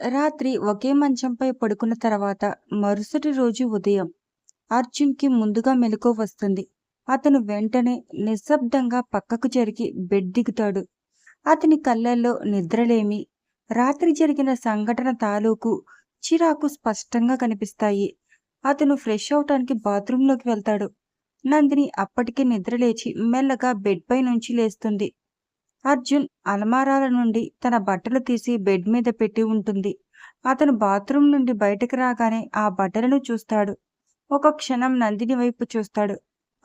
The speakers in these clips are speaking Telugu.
రాత్రి ఒకే మంచంపై పడుకున్న తర్వాత మరుసటి రోజు ఉదయం అర్జున్‌కి ముందుగా మెలకువ వస్తుంది. అతను వెంటనే నిశ్శబ్దంగా పక్కకు జరిగి బెడ్ దిగుతాడు. అతని కళ్ళల్లో నిద్రలేమి, రాత్రి జరిగిన సంఘటన తాలూకు చిరాకు స్పష్టంగా కనిపిస్తాయి. అతను ఫ్రెష్ అవటానికి బాత్రూంలోకి వెళ్తాడు. నందిని అప్పటికే నిద్రలేచి మెల్లగా బెడ్‌పై నుంచి లేస్తుంది. అర్జున్ అలమారాల నుండి తన బట్టలు తీసి బెడ్ మీద పెట్టి ఉంటుంది. అతను బాత్రూం నుండి బయటకు రాగానే ఆ బట్టలను చూస్తాడు. ఒక క్షణం నందిని వైపు చూస్తాడు.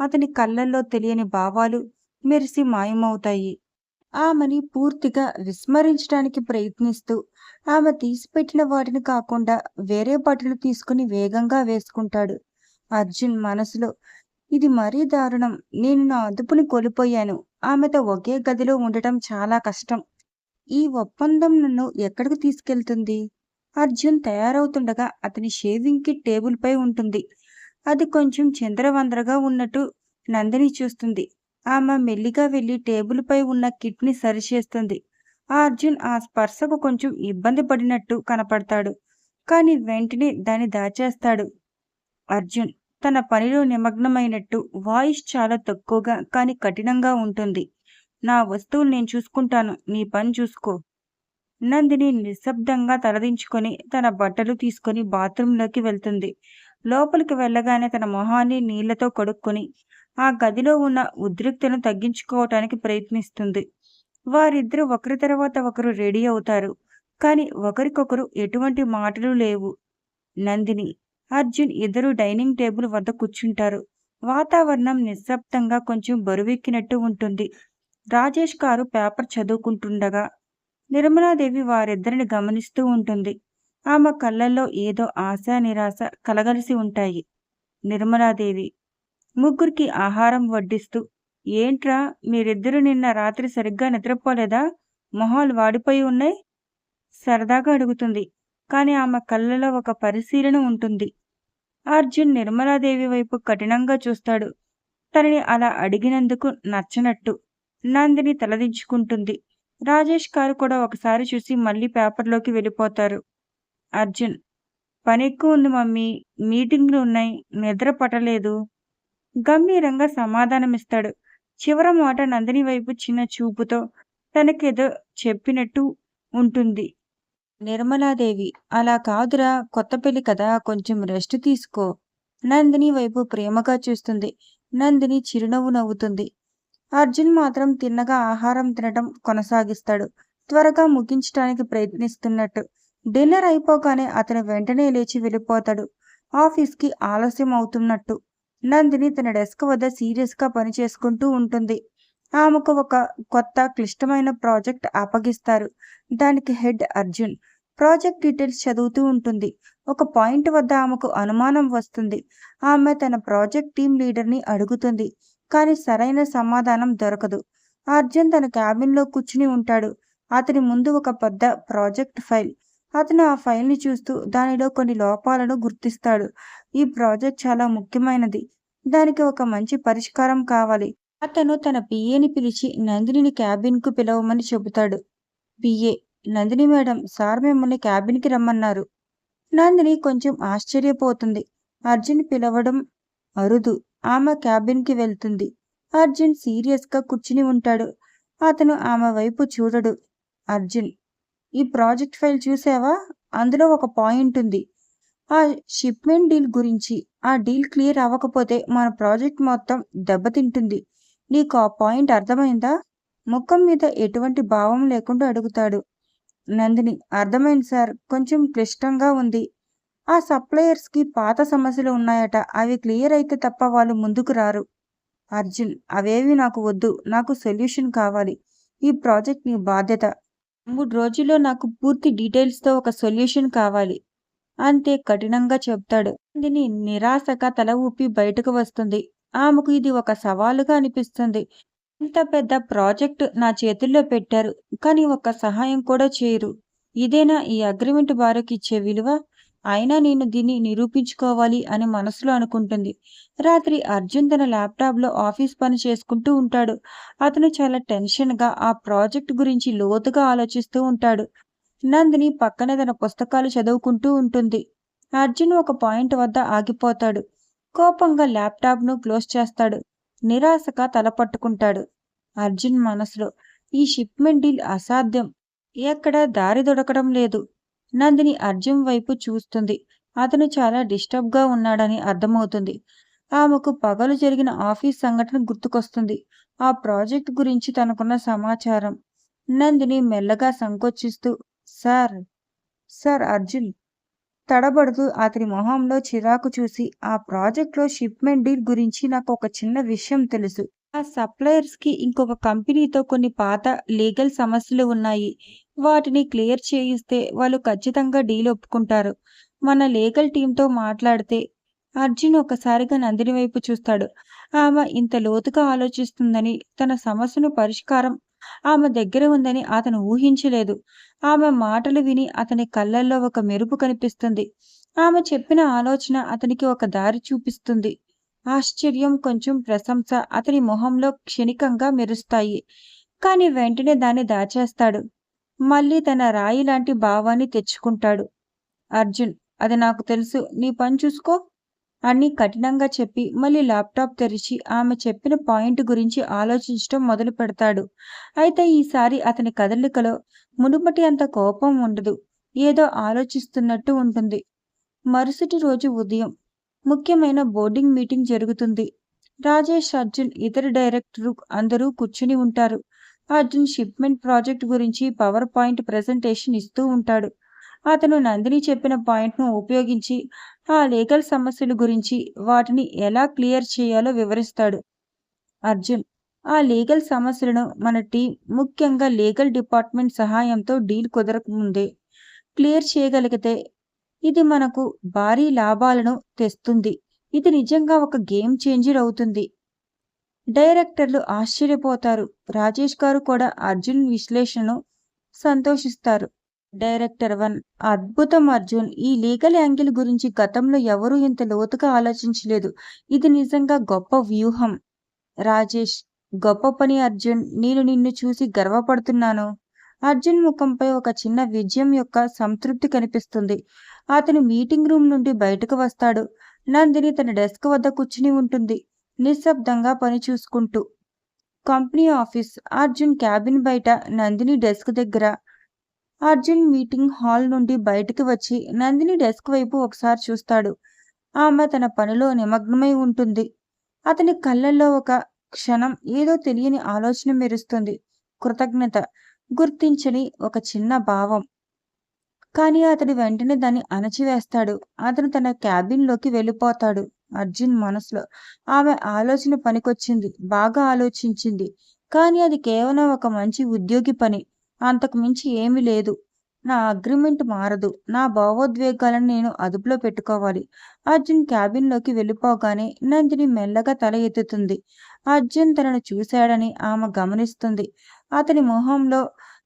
అతని కళ్ళల్లో తెలియని భావాలు మెరిసి మాయమవుతాయి. ఆమెని పూర్తిగా విస్మరించడానికి ప్రయత్నిస్తూ ఆమె తీసిపెట్టిన వాటిని కాకుండా వేరే బట్టలు తీసుకుని వేగంగా వేసుకుంటాడు. అర్జున్ మనసులో ఇది మరీ దారుణం. నేను నా అదుపుని కోల్పోయాను. ఆమెతో ఒకే గదిలో ఉండటం చాలా కష్టం. ఈ ఒప్పందం నన్ను ఎక్కడికి తీసుకెళ్తుంది? అర్జున్ తయారవుతుండగా అతని షేవింగ్ కిట్ టేబుల్‌పై ఉంటుంది. అది కొంచెం చంద్రవందరగా ఉన్నట్టు నందిని చూస్తుంది. ఆమె మెల్లిగా వెళ్ళి టేబుల్‌పై ఉన్న కిట్‌ని సరిచేస్తుంది. అర్జున్ ఆ స్పర్శకు కొంచెం ఇబ్బంది పడినట్టు కనపడతాడు. కానీ వెంటనే దాన్ని దాచేస్తాడు. అర్జున్ తన పనిలో నిమగ్నమైనట్టు వాయిస్ చాలా తక్కువగా కానీ కఠినంగా ఉంటుంది. నా వస్తువులు నేను చూసుకుంటాను. నీ పని చూసుకో. నందిని నిశ్శబ్దంగా తలదించుకొని తన బట్టలు తీసుకొని బాత్రూంలోకి వెళ్తుంది. లోపలికి వెళ్ళగానే తన మొహాన్ని నీళ్ళతో కడుక్కొని ఆ గదిలో ఉన్న ఉద్రిక్తను తగ్గించుకోవటానికి ప్రయత్నిస్తుంది. వారిద్దరూ ఒకరి తర్వాత ఒకరు రెడీ అవుతారు. కానీ ఒకరికొకరు ఎటువంటి మాటలు లేవు. నందిని, అర్జున్ ఇద్దరు డైనింగ్ టేబుల్ వద్ద కూర్చుంటారు. వాతావరణం నిశ్శబ్దంగా కొంచెం బరువెక్కినట్టు ఉంటుంది. రాజేష్ గారు పేపర్ చదువుకుంటుండగా నిర్మలాదేవి వారిద్దరిని గమనిస్తూ ఉంటుంది. ఆమె కళ్ళల్లో ఏదో ఆశ, నిరాశ కలగలిసి ఉంటాయి. నిర్మలాదేవి ముగ్గురికి ఆహారం వడ్డిస్తూ ఏంట్రా మీరిద్దరూ నిన్న రాత్రి సరిగ్గా నిద్రపోలేదా? మొహాలు వాడిపోయి ఉన్నాయి సరదాగా అడుగుతుంది. కానీ ఆమె కళ్ళలో ఒక పరిశీలన ఉంటుంది. అర్జున్ నిర్మలాదేవి వైపు కఠినంగా చూస్తాడు. తనని అలా అడిగినందుకు నచ్చనట్టు. నందిని తలదించుకుంటుంది. రాజేష్ గారు కూడా ఒకసారి చూసి మళ్ళీ పేపర్లోకి వెళ్ళిపోతారు. అర్జున్ పని ఎక్కువ ఉంది మమ్మీ మీటింగ్లు ఉన్నాయి నిద్ర పట్టలేదు గంభీరంగా సమాధానమిస్తాడు చివర మాట నందిని వైపు చిన్న చూపుతో తనకేదో చెప్పినట్టు ఉంటుంది నిర్మలాదేవి అలా కాదురా కొత్త పెళ్ళి కదా కొంచెం రెస్ట్ తీసుకో నందిని వైపు ప్రేమగా చూస్తుంది. నందిని చిరునవ్వు నవ్వుతుంది. అర్జున్ మాత్రం తిన్నగా ఆహారం తినటం కొనసాగిస్తాడు. త్వరగా ముగించడానికి ప్రయత్నిస్తున్నట్టు. డిన్నర్ అయిపోగానే అతను వెంటనే లేచి వెళ్ళిపోతాడు. ఆఫీస్కి ఆలస్యం అవుతున్నట్టు. నందిని తన డెస్క్ వద్ద సీరియస్గా పనిచేసుకుంటూ ఉంటుంది. ఆమెకు ఒక కొత్త క్లిష్టమైన ప్రాజెక్ట్ అప్పగిస్తారు. దానికి హెడ్ అర్జున్. ప్రాజెక్ట్ డీటెయిల్స్ చదువుతూ ఉంటుంది. ఒక పాయింట్ వద్ద ఆమెకు అనుమానం వస్తుంది. ఆమె తన ప్రాజెక్ట్ టీం లీడర్ని అడుగుతుంది. కానీ సరైన సమాధానం దొరకదు. అర్జున్ తన క్యాబిన్లో కూర్చుని ఉంటాడు. అతని ముందు ఒక పెద్ద ప్రాజెక్ట్ ఫైల్. అతను ఆ ఫైల్ని చూస్తూ దానిలో కొన్ని లోపాలను గుర్తిస్తాడు. ఈ ప్రాజెక్ట్ చాలా ముఖ్యమైనది. దానికి ఒక మంచి పరిష్కారం కావాలి. అతను తన పిఏని పిలిచి నందినిని క్యాబిన్కు పిలవమని చెబుతాడు. పిఏ నందిని మేడం సార్ మిమ్మల్ని క్యాబిన్కి రమ్మన్నారు. నందిని కొంచెం ఆశ్చర్యపోతుంది. అర్జున్ పిలవడం అరుదు. ఆమె క్యాబిన్కి వెళ్తుంది. అర్జున్ సీరియస్గా కూర్చుని ఉంటాడు. అతను ఆమె వైపు చూడడు. అర్జున్ ఈ ప్రాజెక్ట్ ఫైల్ చూసావా? అందులో ఒక పాయింట్ ఉంది. ఆ షిప్మెంట్ డీల్ గురించి ఆ డీల్ క్లియర్ అవ్వకపోతే మన ప్రాజెక్ట్ మొత్తం దెబ్బతింటుంది. నీకు ఆ పాయింట్ అర్థమైందా? ముఖం మీద ఎటువంటి భావం లేకుండా అడుగుతాడు. నందిని. అర్థమైంది సార్. కొంచెం క్లిష్టంగా ఉంది. ఆ సప్లయర్స్కి పాత సమస్యలు ఉన్నాయట. అవి క్లియర్ అయితే తప్ప వాళ్ళు ముందుకు రారు. అర్జున్ అవేవి నాకు వద్దు. నాకు సొల్యూషన్ కావాలి. ఈ ప్రాజెక్ట్ నీ బాధ్యత. మూడు రోజుల్లో నాకు పూర్తి డీటెయిల్స్తో ఒక సొల్యూషన్ కావాలి. అంతే కఠినంగా చెప్తాడు. నందిని నిరాశగా తల ఊపి బయటకు వస్తుంది. ఆమెకు ఇది ఒక సవాలుగా అనిపిస్తుంది. ఇంత పెద్ద ప్రాజెక్ట్ నా చేతుల్లో పెట్టారు కానీ ఒక సహాయం కూడా చేయరు. ఇదేనా ఈ అగ్రిమెంట్ బారోకి ఇచ్చే విలువ? అయినా నేను దీన్ని నిరూపించుకోవాలి అని మనసులో అనుకుంటుంది. రాత్రి అర్జున్ తన ల్యాప్టాప్లో ఆఫీస్ పని చేసుకుంటూ ఉంటాడు. అతను చాలా టెన్షన్గా ఆ ప్రాజెక్ట్ గురించి లోతుగా ఆలోచిస్తూ ఉంటాడు. నందిని పక్కనే తన పుస్తకాలు చదువుకుంటూ ఉంటుంది. అర్జున్ ఒక పాయింట్ వద్ద ఆగిపోతాడు. కోపంగా ల్యాప్టాప్ను క్లోజ్ చేస్తాడు. నిరాశగా తలపట్టుకుంటాడు అర్జున్ మనసులో ఈ షిప్మెంట్ డీల్ అసాధ్యం. ఎక్కడ దారి దొరకడం లేదు నందిని అర్జున్ వైపు చూస్తుంది. అతను చాలా డిస్టర్బ్గా ఉన్నాడని అర్థమవుతుంది. ఆమెకు పగలు జరిగిన ఆఫీస్ సంఘటన గుర్తుకొస్తుంది. ఆ ప్రాజెక్ట్ గురించి తనకున్న సమాచారం. నందిని మెల్లగా సంకోచిస్తూ సార్ సార్ అర్జున్ తడబడుతూ అతని మొహంలో చిరాకు చూసి ఆ ప్రాజెక్ట్లో షిప్మెంట్ డీల్ గురించి నాకు ఒక చిన్న విషయం తెలుసు. ఆ సప్లయర్స్కి ఇంకొక కంపెనీతో కొన్ని పాత లీగల్ సమస్యలు ఉన్నాయి. వాటిని క్లియర్ చేయిస్తే వాళ్ళు ఖచ్చితంగా డీల్ ఒప్పుకుంటారు. మన లీగల్ టీంతో మాట్లాడితే అర్జున్ ఒకసారిగా నందిని వైపు చూస్తాడు. ఆమె ఇంత లోతుగా ఆలోచిస్తుందని తన సమస్యను పరిష్కారం ఆమె దగ్గర ఉందని అతను ఊహించలేదు. ఆమె మాటలు విని అతని కళ్ళల్లో ఒక మెరుపు కనిపిస్తుంది. ఆమె చెప్పిన ఆలోచన అతనికి ఒక దారి చూపిస్తుంది. ఆశ్చర్యం కొంచెం ప్రశంస అతని మొహంలో క్షణికంగా మెరుస్తాయి. కాని వెంటనే దాన్ని దాచేస్తాడు. మళ్ళీ తన రాయి లాంటి భావాన్ని తెచ్చుకుంటాడు. అర్జున్ అది నాకు తెలుసు. నీ పని చూసుకో. అని కఠినంగా చెప్పి మళ్ళీ ల్యాప్టాప్ తెరిచి ఆమె చెప్పిన పాయింట్ గురించి ఆలోచించడం మొదలు పెడతాడు. అయితే ఈసారి అతని కదలికలో మునుపటి అంత కోపం ఉండదు. ఏదో ఆలోచిస్తున్నట్టు ఉంటుంది. మరుసటి రోజు ఉదయం ముఖ్యమైన బోర్డింగ్ మీటింగ్ జరుగుతుంది. రాజేష్ అర్జున్ ఇతర డైరెక్టరు అందరూ కూర్చుని ఉంటారు. అర్జున్ షిప్మెంట్ ప్రాజెక్ట్ గురించి పవర్ పాయింట్ ప్రెజెంటేషన్ ఇస్తూ ఉంటాడు. అతను నందిని చెప్పిన పాయింట్ను ఉపయోగించి ఆ లీగల్ సమస్యల గురించి వాటిని ఎలా క్లియర్ చేయాలో వివరిస్తాడు. అర్జున్ ఆ లీగల్ సమస్యలను మన టీం ముఖ్యంగా లీగల్ డిపార్ట్మెంట్ సహాయంతో డీల్ కుదరకముందే క్లియర్ చేయగలిగితే ఇది మనకు భారీ లాభాలను తెస్తుంది. ఇది నిజంగా ఒక గేమ్ చేంజర్ అవుతుంది. డైరెక్టర్లు ఆశ్చర్యపోతారు. రాజేష్ గారు కూడా అర్జున్ విశ్లేషణను సంతోషిస్తారు. డైరెక్టర్ వన్ అద్భుతం అర్జున్. ఈ లీగల్ యాంగిల్ గురించి గతంలో ఎవరూ ఇంత లోతుగా ఆలోచించలేదు. ఇది నిజంగా గొప్ప వ్యూహం. రాజేష్ గొప్ప పని అర్జున్. నేను నిన్ను చూసి గర్వపడుతున్నాను. అర్జున్ ముఖంపై ఒక చిన్న విజయం యొక్క సంతృప్తి కనిపిస్తుంది. అతను మీటింగ్ రూమ్ నుండి బయటకు వస్తాడు. నందిని తన డెస్క్ వద్ద కూర్చుని ఉంటుంది. నిశ్శబ్దంగా పని చూసుకుంటూ. Company office. అర్జున్ క్యాబిన్ బయట నందిని డెస్క్ దగ్గర. అర్జున్ మీటింగ్ హాల్ నుండి బయటికి వచ్చి నందిని డెస్క్ వైపు ఒకసారి చూస్తాడు. ఆమె తన పనిలో నిమగ్నమై ఉంటుంది. అతని కళ్ళల్లో ఒక క్షణం ఏదో తెలియని ఆలోచన మెరుస్తుంది. కృతజ్ఞత గుర్తించని ఒక చిన్న భావం. కానీ అతడు వెంటనే దాన్ని అణచివేస్తాడు. అతను తన క్యాబిన్లోకి వెళ్ళిపోతాడు. అర్జున్ మనసులో ఆమె ఆలోచన పనికొచ్చింది బాగా ఆలోచించింది. కానీ అది కేవలం ఒక మంచి ఉద్యోగి పని. అంతకు మించి ఏమీ లేదు. నా అగ్రిమెంట్ మారదు. నా భావోద్వేగాలను నేను అదుపులో పెట్టుకోవాలి. అర్జున్ క్యాబిన్లోకి వెళ్ళిపోగానే నందిని మెల్లగా తల ఎత్తుతుంది. అర్జున్ తనను చూశాడని ఆమె గమనిస్తుంది. అతని మొహంలో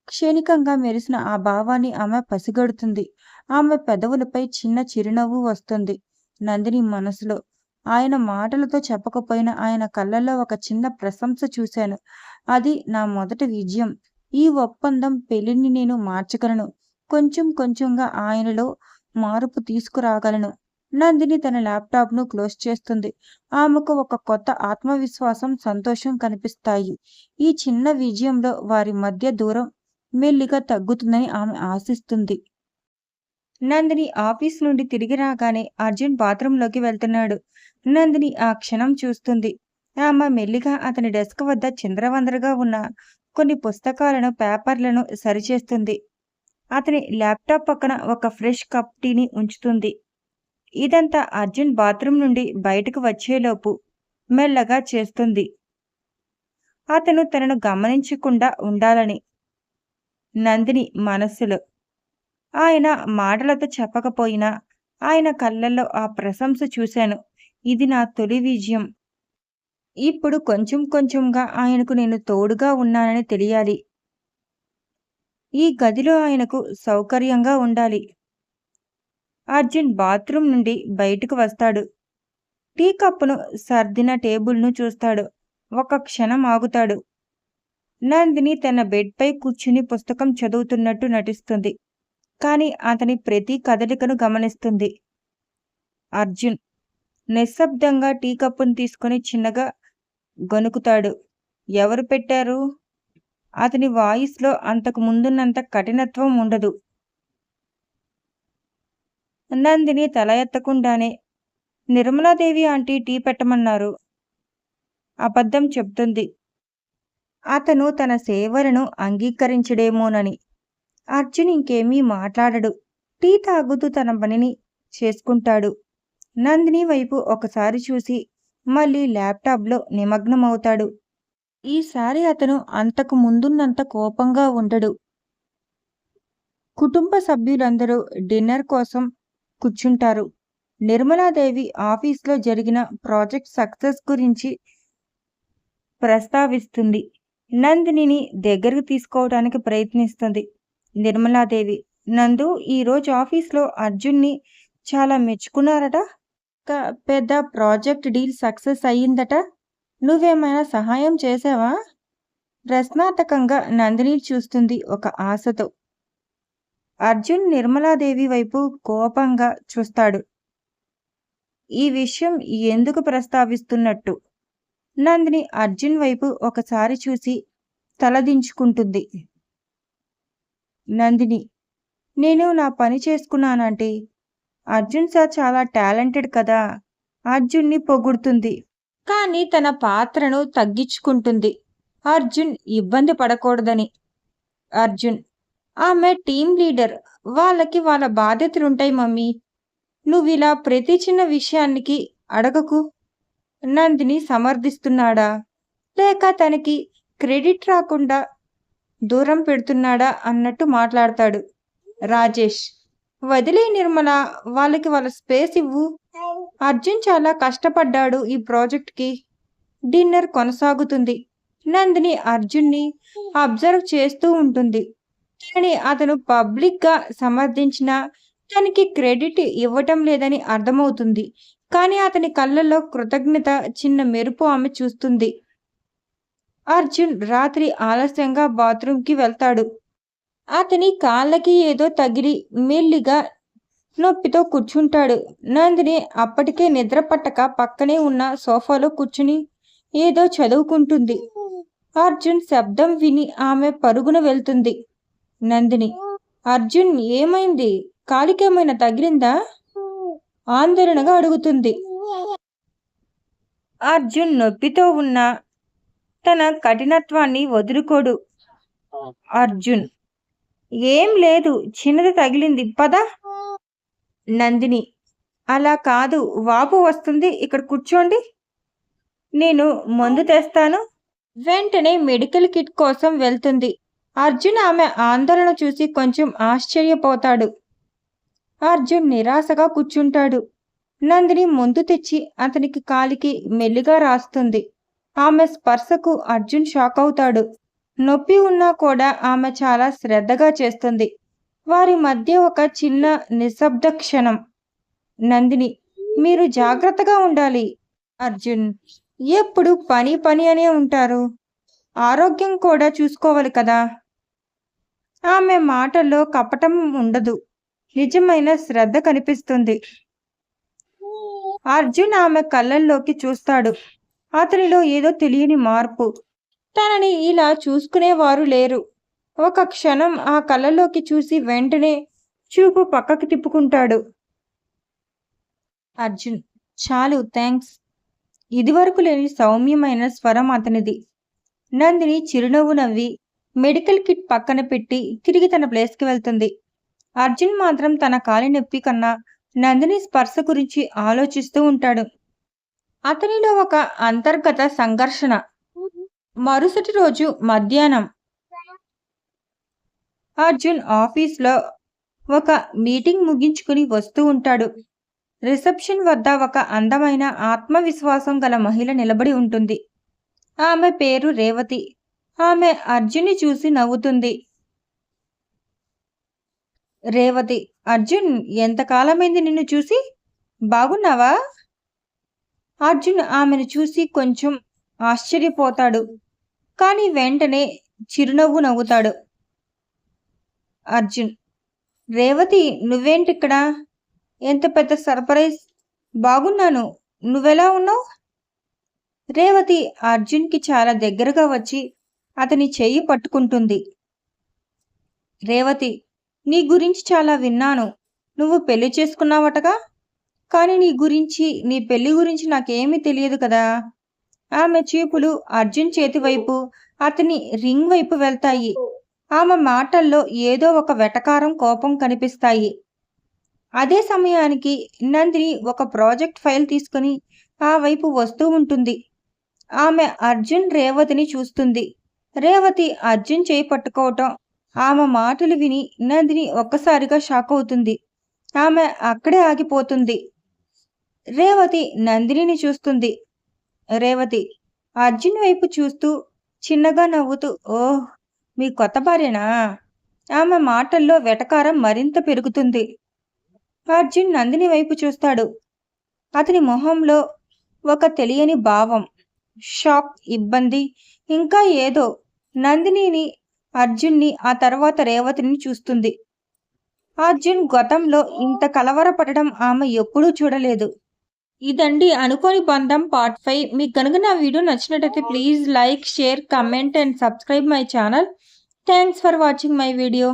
క్షణికంగా మెరిసిన ఆ భావాన్ని ఆమె పసిగడుతుంది. ఆమె పెదవులపై చిన్న చిరునవ్వు వస్తుంది. నందిని మనసులో ఆయన మాటలతో చెప్పకపోయినా ఆయన కళ్ళల్లో ఒక చిన్న ప్రశంస చూశాను. అది నా మొదటి విజయం. ఈ ఒప్పందం పెళ్ళిని నేను మార్చగలను. కొంచెం కొంచెంగా ఆయనలో మార్పు తీసుకురాగలను. నందిని తన ల్యాప్టాప్ను క్లోజ్ చేస్తుంది. ఆమెకు ఒక కొత్త ఆత్మవిశ్వాసం సంతోషం కనిపిస్తాయి. ఈ చిన్న విజయంలో వారి మధ్య దూరం మెల్లిగా తగ్గుతుందని ఆమె ఆశిస్తుంది. నందిని ఆఫీస్ నుండి తిరిగి రాగానే అర్జున్ బాత్రూంలోకి వెళ్తున్నాడు. నందిని ఆ క్షణం చూస్తుంది. ఆమె మెల్లిగా అతని డెస్క్ వద్ద చింద్రవందరగా ఉన్న కొన్ని పుస్తకాలను పేపర్లను సరిచేస్తుంది. అతని ల్యాప్టాప్ పక్కన ఒక ఫ్రెష్ కప్ టీని ఉంచుతుంది. ఇదంతా అర్జున్ బాత్రూమ్ నుండి బయటకు వచ్చేలోపు మెల్లగా చేస్తుంది. అతను తనను గమనించకుండా ఉండాలని నందిని మనస్సులో. ఆయన మాటలతో చెప్పకపోయినా ఆయన కళ్ళల్లో ఆ ప్రశంస చూశాను. ఇది నా తొలి విజయం. ఇప్పుడు కొంచెం కొంచెంగా ఆయనకు నేను తోడుగా ఉన్నానని తెలియాలి. ఈ గదిలో ఆయనకు సౌకర్యంగా ఉండాలి. అర్జున్ బాత్రూమ్ నుండి బయటకు వస్తాడు. టీ కప్పును సర్దిన టేబుల్ను చూస్తాడు. ఒక క్షణం ఆగుతాడు. నందిని తన బెడ్పై కూర్చుని పుస్తకం చదువుతున్నట్టు నటిస్తుంది. కానీ అతని ప్రతి కదలికను గమనిస్తుంది. అర్జున్ నిశ్శబ్దంగా టీ కప్పును తీసుకొని చిన్నగా గొనుకుతాడు. ఎవరు పెట్టారు? అతని వాయిస్లో అంతకు ముందున్నంత కఠినత్వం ఉండదు. నందిని తల ఎత్తకుండానే నిర్మలాదేవి ఆంటీ టీ పెట్టమన్నారు. అబద్ధం చెప్తుంది. అతను తన సేవలను అంగీకరించడేమోనని. అర్జున్ ఇంకేమీ మాట్లాడడు. టీ తాగుతూ తన పనిని చేసుకుంటాడు. నందిని వైపు ఒకసారి చూసి మళ్ళీ ల్యాప్టాప్లో నిమగ్నమవుతాడు. ఈసారి అతను అంతకు ముందున్నంత కోపంగా ఉండడు. కుటుంబ సభ్యులందరూ డిన్నర్ కోసం కూర్చుంటారు. నిర్మలాదేవి ఆఫీస్లో జరిగిన ప్రాజెక్ట్ సక్సెస్ గురించి ప్రస్తావిస్తుంది. నందినిని దగ్గరకు తీసుకోవడానికి ప్రయత్నిస్తుంది నిర్మలాదేవి. నందు ఈరోజు ఆఫీస్లో అర్జున్ని చాలా మెచ్చుకున్నారట. పెద్ద ప్రాజెక్ట్ డీల్ సక్సెస్ అయ్యిందట. నువ్వేమైనా సహాయం చేసావా? ప్రశ్నార్థకంగా నందిని చూస్తుంది ఒక ఆశతో. అర్జున్ నిర్మలాదేవి వైపు కోపంగా చూస్తాడు. ఈ విషయం ఎందుకు ప్రస్తావిస్తున్నట్టు? నందిని అర్జున్ వైపు ఒకసారి చూసి తలదించుకుంటుంది. నందిని నేను నా పని చేసుకున్నానంటే అర్జున్ సార్ చాలా టాలెంటెడ్ కదా అర్జున్ని పొగుడుతుంది. కానీ తన పాత్రను తగ్గించుకుంటుంది. అర్జున్ ఇబ్బంది పడకూడదని. అర్జున్ ఆమె టీం లీడర్ వాళ్ళకి వాళ్ళ బాధ్యతలుంటాయి మమ్మీ. నువ్వు ఇలా ప్రతి చిన్న విషయానికి అడగకు. నందిని సమర్థిస్తున్నాడా? లేక తనకి క్రెడిట్ రాకుండా దూరం పెడుతున్నాడా అన్నట్టు మాట్లాడతాడు రాజేష్. వదిలే నిర్మల వాళ్ళకి వాళ్ళ స్పేస్ ఇవ్వు. అర్జున్ చాలా కష్టపడ్డాడు ఈ ప్రాజెక్ట్కి. డిన్నర్ కొనసాగుతుంది. నందిని అర్జున్ని అబ్జర్వ్ చేస్తూ ఉంటుంది. కానీ అతను పబ్లిక్గా సమర్థించిన తనకి క్రెడిట్ ఇవ్వటం లేదని అర్థమవుతుంది. కానీ అతని కళ్ళల్లో కృతజ్ఞత చిన్న మెరుపు ఆమె చూస్తుంది. అర్జున్ రాత్రి ఆలస్యంగా బాత్రూంకి వెళ్తాడు. అతని కాళ్ళకి ఏదో తగిలి మెల్లిగా నొప్పితో కూర్చుంటాడు. నందిని అప్పటికే నిద్ర పట్టక పక్కనే ఉన్న సోఫాలో కూర్చుని ఏదో చదువుకుంటుంది. అర్జున్ శబ్దం విని ఆమె పరుగున వెళ్తుంది. నందిని అర్జున్ ఏమైంది? కాలికేమైనా తగిలిందా? ఆందోళనగా అడుగుతుంది. అర్జున్ నొప్పితో ఉన్న తన కఠినత్వాన్ని వదులుకోడు. అర్జున్ ఏం లేదు చిన్నది తగిలింది. పద. నందిని. అలా కాదు వాపు వస్తుంది. ఇక్కడ కూర్చోండి. నేను మందు తెస్తాను. వెంటనే మెడికల్ కిట్ కోసం వెళ్తుంది. అర్జున్ ఆమె ఆందోళన చూసి కొంచెం ఆశ్చర్యపోతాడు. అర్జున్ నిరాశగా కూర్చుంటాడు. నందిని ముందు తెచ్చి అతనికి కాలికి మెల్లిగా రాస్తుంది. ఆమె స్పర్శకు అర్జున్ షాక్ అవుతాడు. నొప్పి ఉన్నా కూడా ఆమె చాలా శ్రద్ధగా చేస్తుంది. వారి మధ్య ఒక చిన్న నిశ్శబ్ద క్షణం. నందిని మీరు జాగ్రత్తగా ఉండాలి. అర్జున్ ఎప్పుడు పని పని అనే ఉంటారు. ఆరోగ్యం కూడా చూసుకోవాలి కదా. ఆమె మాటల్లో కపటం ఉండదు. నిజమైన శ్రద్ధ కనిపిస్తుంది. అర్జున్ ఆమె కళ్ళల్లోకి చూస్తాడు. అతనిలో ఏదో తెలియని మార్పు. తనని ఇలా చూసుకునేవారు లేరు. ఒక క్షణం ఆ కళ్ళలోకి చూసి వెంటనే చూపు పక్కకి తిప్పుకుంటాడు. అర్జున్ చాలు థ్యాంక్స్ ఇదివరకు లేని సౌమ్యమైన స్వరం అతనిది. నందిని చిరునవ్వు నవ్వి మెడికల్ కిట్ పక్కన పెట్టి తిరిగి తన ప్లేస్కి వెళ్తుంది. అర్జున్ మాత్రం తన కాలి నొప్పి కన్నా నందిని స్పర్శ గురించి ఆలోచిస్తూ ఉంటాడు. అతనిలో ఒక అంతర్గత సంఘర్షణ. మరుసటి రోజు మధ్యాహ్నం అర్జున్ ఆఫీస్లో ఒక మీటింగ్ ముగించుకుని వస్తూ ఉంటాడు. రిసెప్షన్ వద్ద ఒక అందమైన ఆత్మవిశ్వాసం గల మహిళ నిలబడి ఉంటుంది. ఆమె పేరు రేవతి. ఆమె అర్జున్ని చూసి నవ్వుతుంది. రేవతి అర్జున్ ఎంతకాలమైంది నిన్ను చూసి? బాగున్నావా? అర్జున్ ఆమెను చూసి కొంచెం ఆశ్చర్యపోతాడు. కానీ వెంటనే చిరునవ్వు నవ్వుతాడు అర్జున్. రేవతి నువ్వేంటిక్కడ? ఎంత పెద్ద సర్ప్రైజ్. బాగున్నాను. నువ్వెలా ఉన్నావు? రేవతి అర్జున్కి చాలా దగ్గరగా వచ్చి అతని చెయ్యి పట్టుకుంటుంది. రేవతి నీ గురించి చాలా విన్నాను. నువ్వు పెళ్ళి చేసుకున్నావటగా? కానీ నీ గురించి నీ పెళ్ళి గురించి నాకేమీ తెలియదు కదా? ఆమె చూపులు అర్జున్ చేతి వైపు అతని రింగ్ వైపు వెళ్తాయి. ఆమె మాటల్లో ఏదో ఒక వెటకారం కోపం కనిపిస్తాయి. అదే సమయానికి నందిని ఒక ప్రాజెక్ట్ ఫైల్ తీసుకుని ఆ వైపు వస్తూ ఉంటుంది. ఆమె అర్జున్ రేవతిని చూస్తుంది. రేవతి అర్జున్ చేయి పట్టుకోవటం ఆమె మాటలు విని నందిని ఒక్కసారిగా షాక్ అవుతుంది. ఆమె అక్కడే ఆగిపోతుంది. రేవతి నందినిని చూస్తుంది. రేవతి. అర్జున్ వైపు చూస్తూ చిన్నగా నవ్వుతూ ఓహ్ మీ కొత్త భార్యనా? ఆమె మాటల్లో వెటకారం మరింత పెరుగుతుంది. అర్జున్ నందిని వైపు చూస్తాడు. అతని మొహంలో ఒక తెలియని భావం షాక్ ఇబ్బంది ఇంకా ఏదో నందినిని అర్జున్ని ఆ తర్వాత రేవతిని చూస్తుంది. అర్జున్ గతంలో ఇంత కలవరపడడం ఆమె ఎప్పుడూ చూడలేదు. ఇదండి అనుకోని బంధం పార్ట్ ఫైవ్ మీకు కనుక నా వీడియో నచ్చినట్టయితే please like share comment and subscribe my channel thanks for watching my video